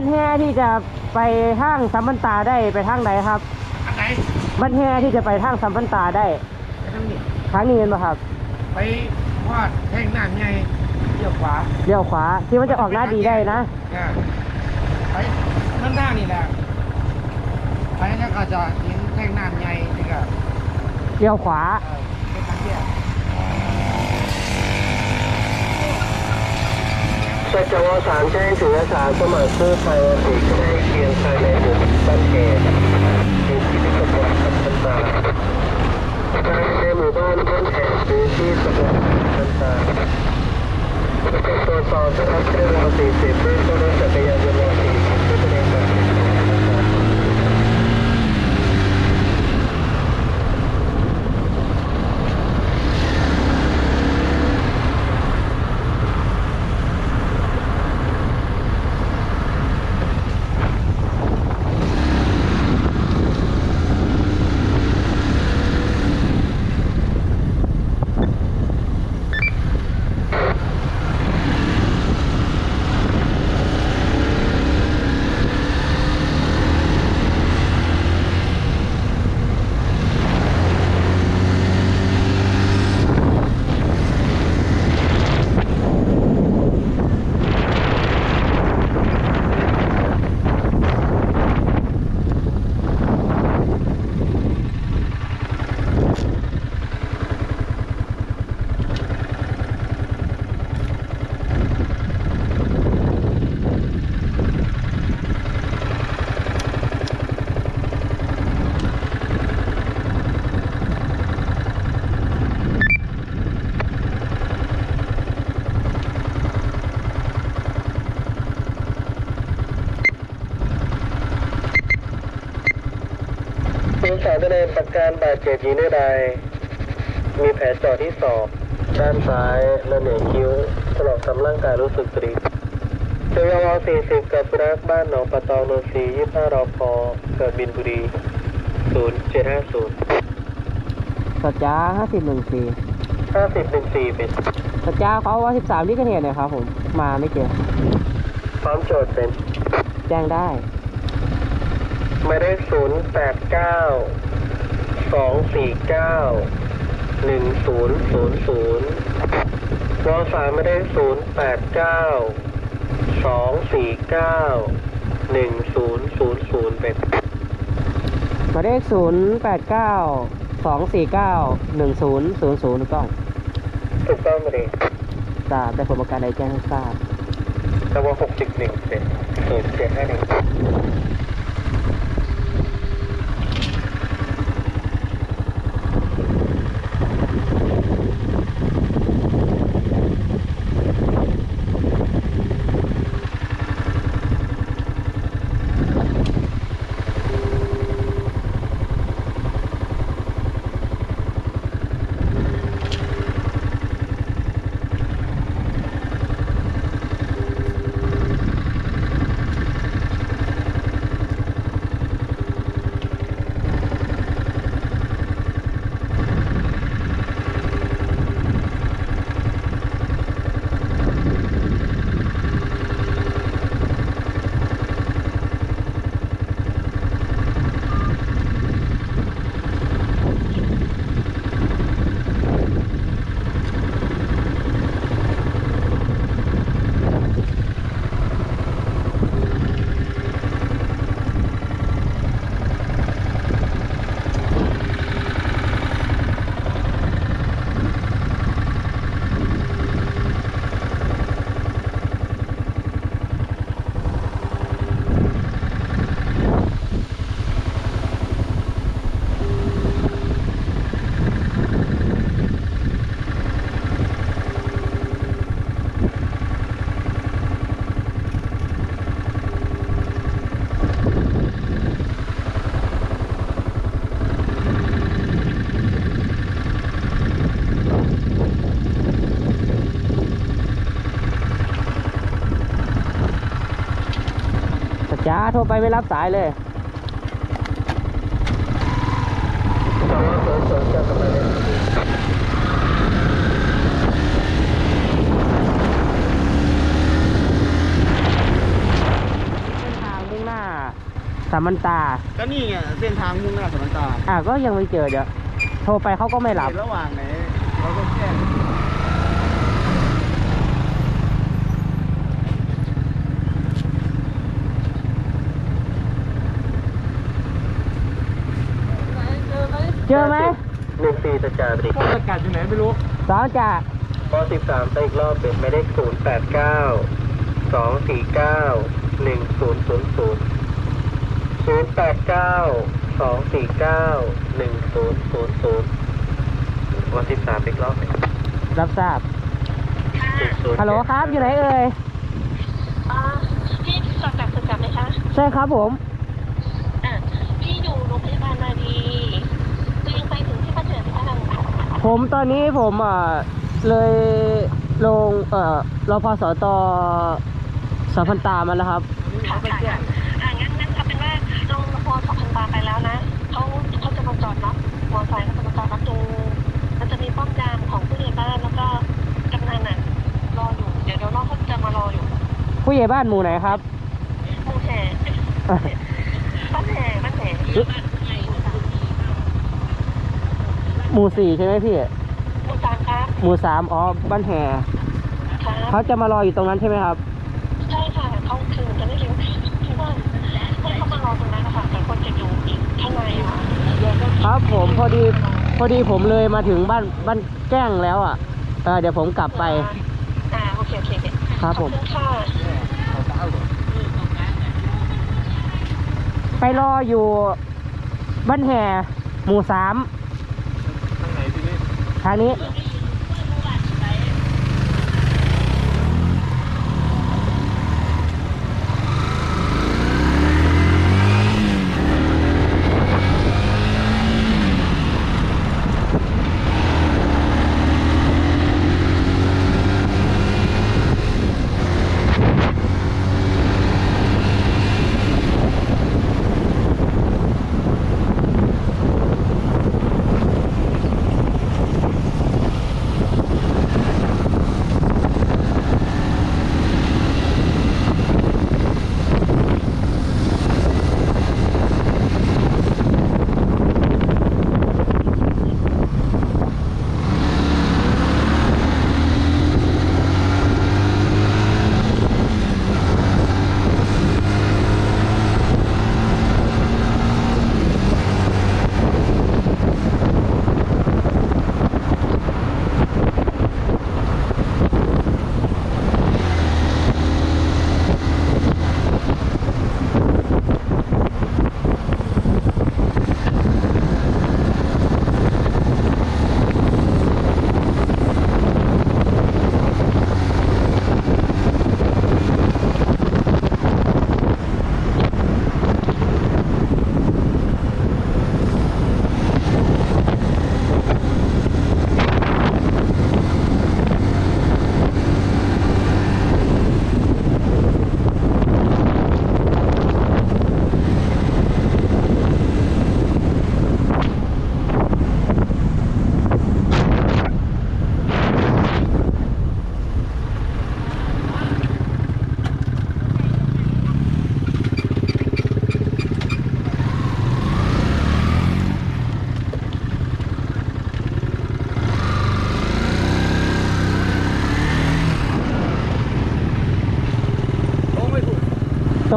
นะครับบ้านแฮที่จะไปทางสัมพันตาได้ไปทางไหนครับอันไหนบ้านแฮที่จะไปทางสัมพันตาได้ไปทางนี้ทางนี้เห็นไหมครับ ไปวาดแท่งน้ำใหญ่เลี้ยวขวาเลี้ยวขวาที่มันจะออกหน้าดีได้นะอ่าไปนั่นหน้านี่แหละไปแล้วก็จะเห็นแท่งน้ำใหญ่นี่ก็เลี้ยวขวา เออเป็นทางแยก ชัชวาสามแจ้งถึงอาสาสมัครกู้ภัยสีใกล้เคียงภายในหมู่บ้านเขตมีที่ตำบลคำพันตาภายในหมู่บ้านต้นแห่งพื้นที่ตำบลคำพันตาตรวจสอบสภาพเครื่องรถ40ด้วยรถจักรยานยนต์รถ40ที่แสดงแบบ ทีม สาวแสดงประการบาดเจ็บหญิงได้ใด มีแผลเจาะที่ศอกด้านซ้ายและเหนือคิ้วถลอกตามร่างกายรู้สึกตรีเจยวว40 กับรักบ้านหนองปะตองโนนทรี25รอพอเกิดบินบุรี 0750 สัจจาห้าสิบหนึ่งสี่5014เป็นสัจจาเขาว่าสิบสามที่เกิดเหตุหน่อยครับผมมาไม่เจอพร้อมโจทย์เป็นแจ้งได้หมายเลข 089 249 1000วอสายหมายเลข089 249 1000เป็นหมายเลขศูนย์แปดเก้าสองสี่เก้าหนึ่งศูนย์ศูนย์ศูนย์ถูกต้องถูกต้องไหมดีทราบได้ผลประการใดแจ้งให้ทราบแต่ว่า61เป็น0751สัจจา โทรไปไม่รับสายเลยแต่ว่าสวนสวนจะทำไมเนี่ยสามันตา ก็นี่ไงเส้นทางมุ่งหน้าสมันตาอะก็ยังไม่เจอเดี๋ยวโทรไปเขาก็ไม่รับ เขตระหว่างไหนเราก็แจ้ง เจอไหมหนึ่งสี่ตะจาบริพวกสกัดอยู่ไหนไม่รู้สองจากพอสิบสามไปอีกรอบเป็นหมายเลขศูนย์แปดเก้าสองสี่เก้าหนึ่งศูนย์ศูนย์ศูนย์ศูนย์แปดเก้าสองสี่เก้าหนึ่งศูนย์ศูนย์ศูนย์พอสิบสามไปอีกรอบเป็นรับทราบศูนย์ฮัลโหลครับอยู่ไหนเอ่ยอ่าพี่กลับจากสกัดไหมคะใช่ครับผม อ่าพี่อยู่โรงพยาบาลมาดีตัวเองไปถึงที่ประเสริฐพัฒนาค่ะ ผมตอนนี้ผมอ่าเลยลงเอ่อรพสตสพันตามาแล้วครับค่ะค่ะอ่างั้นงั้นเอาเป็นว่าลงพอสองพันบาทไปแล้วนะเขาเขาจะมาจอดเนาะมอเตอร์ไซค์เขาจะมาจอดรับตรงมันจะมีป้อมยามของผู้ใหญ่บ้านแล้วก็กำนันน่ะรออยู่ เดี๋ยวเดี๋ยวน้องเขาจะมารออยู่ผู้ใหญ่บ้านหมู่ไหนครับ หมูแห่ บ้านแห่บ้านแห่ ห มู่สี่ใช่ไหมพี่ หมูจานครับหมู่สามอ๋อบ้านแห่ครับเขาจะมารออยู่ตรงนั้นใช่ไหมครับ ใช่ค่ะเขาคือจะไม่เลี้ยงที่บ้านให้เขามารอตรงนั้นนะคะแต่คนจะอยู่อีกข้างในค่ะครับผมพอดีพอดีผมเลยมาถึงบ้านบ้านแจ้งแล้วอะเออเดี๋ยวผมกลับไป อ่าโอเคโอเคโอเคครับผม ขอบคุณค่ะเอาเท้าเหรอไปรออยู่บ้านแห่หมู่สามทางไหนทีนี้ ทางนี้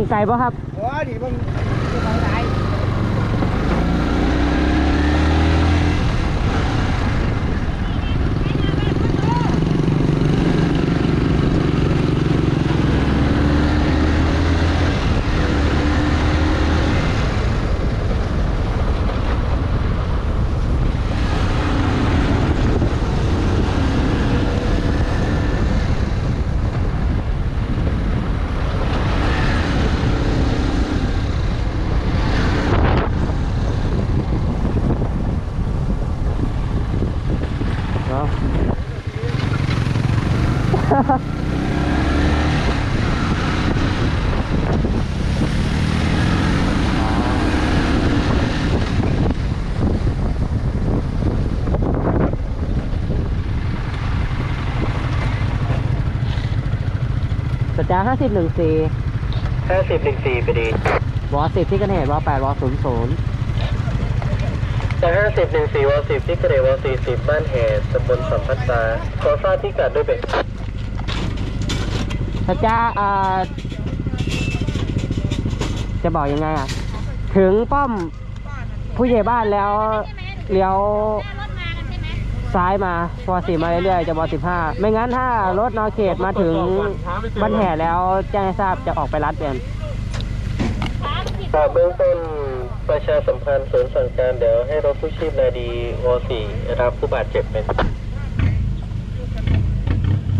งไกลปะครับ โอ้ดิมันจะไปไหน เนาะ สัญญาห้าสิบหนึ่งสี่ห้าสิบหนึ่งสี่ไปดีวอสิบที่กันเหตุวอแปดวอศูนย์ศูนย์จากห้าสิบหนึ่งสี่วอสิบที่เกรดวอสี่สิบบ้านแห่ตำบลสัมพันตาขอทราบพิกัดด้วยเบ็ดพระเจ้าอ่าจะบอกยังไงอะ ถึงป้อมผู้ใหญ่บ้านแล้วเลี้ยว ซ้ายมาวอสี่มาเรื่อยๆจะวอสิบห้าไม่งั้นถ้ารถนอเขตมาถึงบ้านแห่แล้วแจ้งให้ทราบจะออกไปรัดเปลี่ยนจากเบื้องต้นประชาสัมพันธ์ศูนย์สั่งการเดี๋ยวให้รถผู้ชีพนาดีวสี่รับผู้บาดเจ็บเป็น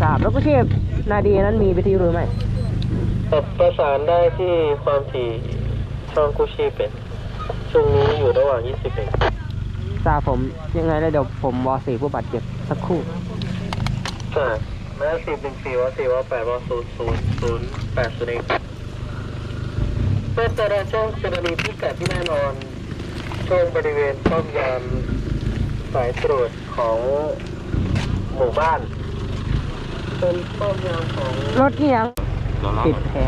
ทราบแล้วก็ชีพนาดีนั้นมีวิทยุหรือไม่ประสานได้ที่ความถี่ช่องกู้ชีพเป็นช่วงนี้อยู่ระหว่าง 20เอง ทราผมยังไงแล้วเดี๋ยวผมวอสี่ผู้บาดเจ็บสักครู่แม่สิบหนึ่งสี่วอสี่วแปดวอศูนย์ศูนย์ศูนย์แปดศูนย์เองเพื่อจะได้แจ้งกรณีพิกัดที่แน่นอนช่วงบริเวณป้อมยามสายตรวจของหมู่บ้านเป็นป้อมยามของรถเนี่ยงติดแผล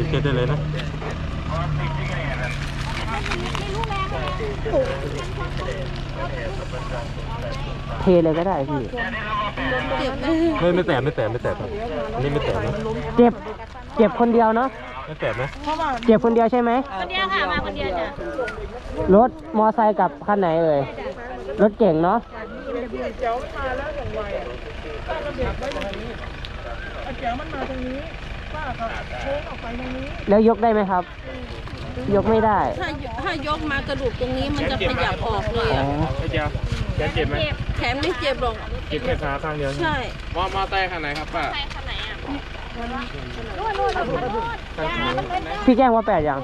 มีเกตได้เลยนะเทเลยก็ได้พี่ไม่ไม่แตะไม่แตะไม่แตะครับอันนี้ไม่แตะนะเจ็บเจ็บคนเดียวเนาะไม่แตะนะเจ็บคนเดียวใช่ไหมคนเดียวค่ะ มาคนเดียวจ้ะรถมอไซค์กับคันไหนเอ่ยรถเก่งเนาะแล้วย กได้ไหมครับ ยกไม่ได้ ถ้าถ้ายกมากระดูกตรงนี้มันจะขยับออกเลยอ๋ออะไม่เจ็บแขนเจ็บไหมแขนไม่เจ็บหรอกเจ็บแค่ขาข้างเดียวใช่ มอมอไซค์คันไหนครับป้าพี่แจ้งว่าแปดยัง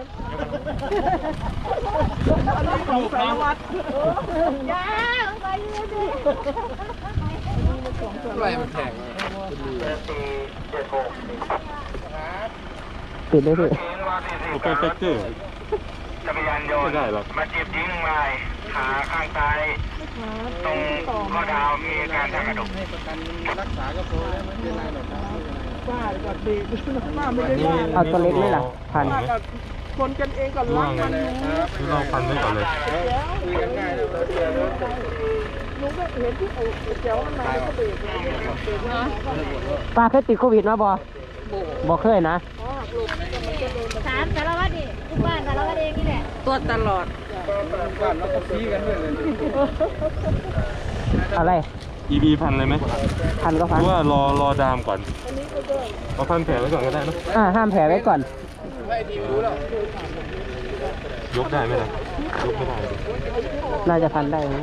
อะไรมันแข็ง ติดเลยพี่โอเคเฟกเตอร์จักรยานยนไม่ต์ได้หรอกมาเจ็บยิงลายขาข้างซ้ายตรงข้อเท้ามีอาการทางกระดูกเอาตัวเล็กไหมล่ะพันล่วงลองฟันไว้ก่อนเลยป้าเคยติดโควิดมาบอ บอกเคยนะถามสารวัตรดิทุกบ้านสารวัตรเองนี่แหละตัวตลอดอะไร EB พันเลยไหมพันก็หพันรือว่ารอรอดามก่อนเอาพันแผลไว้ก่อนก็ได้นะอ่าห้ามแผลไว้ก่อนยกได้ไหมล่ะยกไม่ได้น่าจะพันได้นะ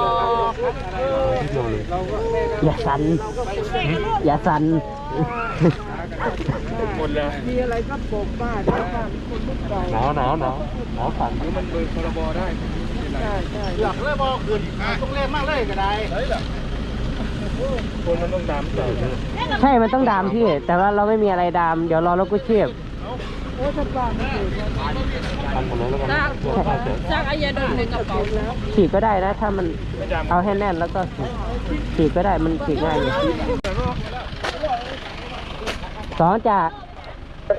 ย่าสั่นอย่าสั่นหมดแล้วมีอะไรก็บอกป้าหนาวหนาวหนาวหนาวสั่นมันเบิกพรบได้อยากเลยบอกขึ้นต้องเล่นมากเลยก็ได้คนมันต้องดามใส่เลยใช่มันต้องดามพี่ แต่ว่าเราไม่มีอะไรดาม เดี๋ยวรอรถกู้ชีพ จากจากอายาดมในกระเป๋าฉีดก็ได้นะ ถ้ามันเอาให้แน่นแล้วก็ฉีดก็ได้มันฉีดง่ายอยู่สองจาก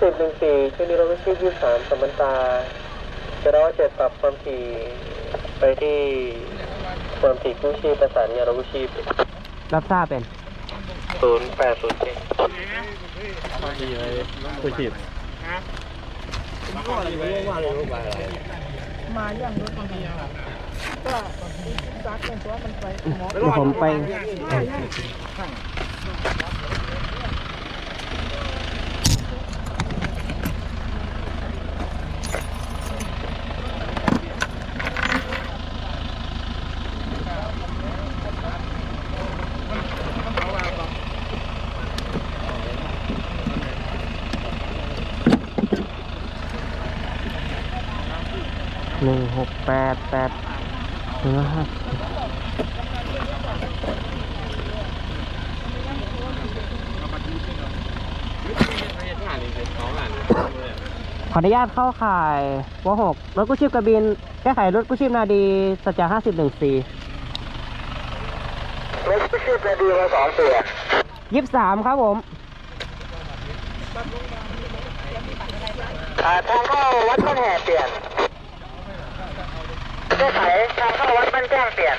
สิบหนึ่งสี่ช่วงนี้เราก็ชื่อยี่สามสัมพันตาจะร้อยเจ็ดปรับความถี่ไปที่ความถี่กู้ชีพประสานงานรถกู้ชีพรับทราบเป็นศูนย์แปดศูนย์เจ็ดพ อดีเลยคุยจีบเดี๋ยวผมไป หกแปดแปดหนึ่งห้า ขออนุญาตเข้าข่ายวหกรถกู้ชีพกระบิน แก้ไขรถกู้ชีพนาดีสัจจะห้าสิบหนึ่งสี่รถกู้ชีพนาดีมาสองตัวยี่สิบสามครับผมอ่าทางเข้าวัดบ้านแห่เปลี่ยนแก้ไขทางเข้าวัดบ้านแจ้งเปลี่ยน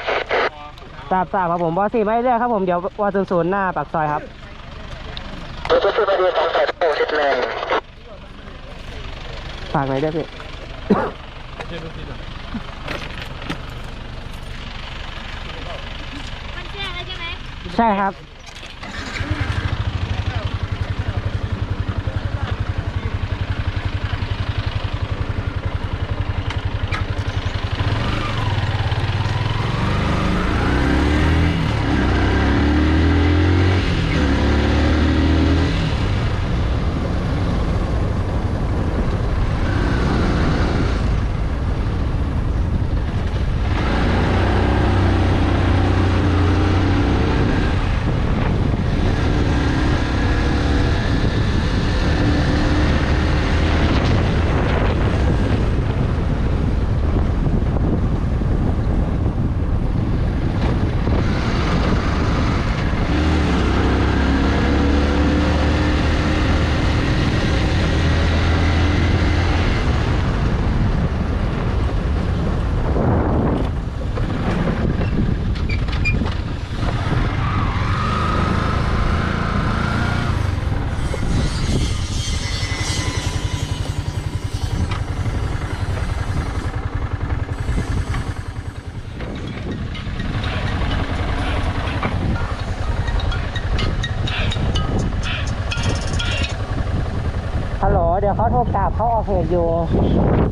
ทราบทราบครับผมวอสี่ไม่เรื่อยครับผมเดี๋ยววอศูนย์ศูนย์หน้าปากซอยครับรถกู้ชีพนาดีสองแปดหกสิบหนึ่ง ฝากหน่อยด้วยพี่มันแจ้งแล้วใช่ไหม ใช่ครับ เดี๋ยวเขาโทรกลับเขาออกเหตุอยู่ โอเคโอเค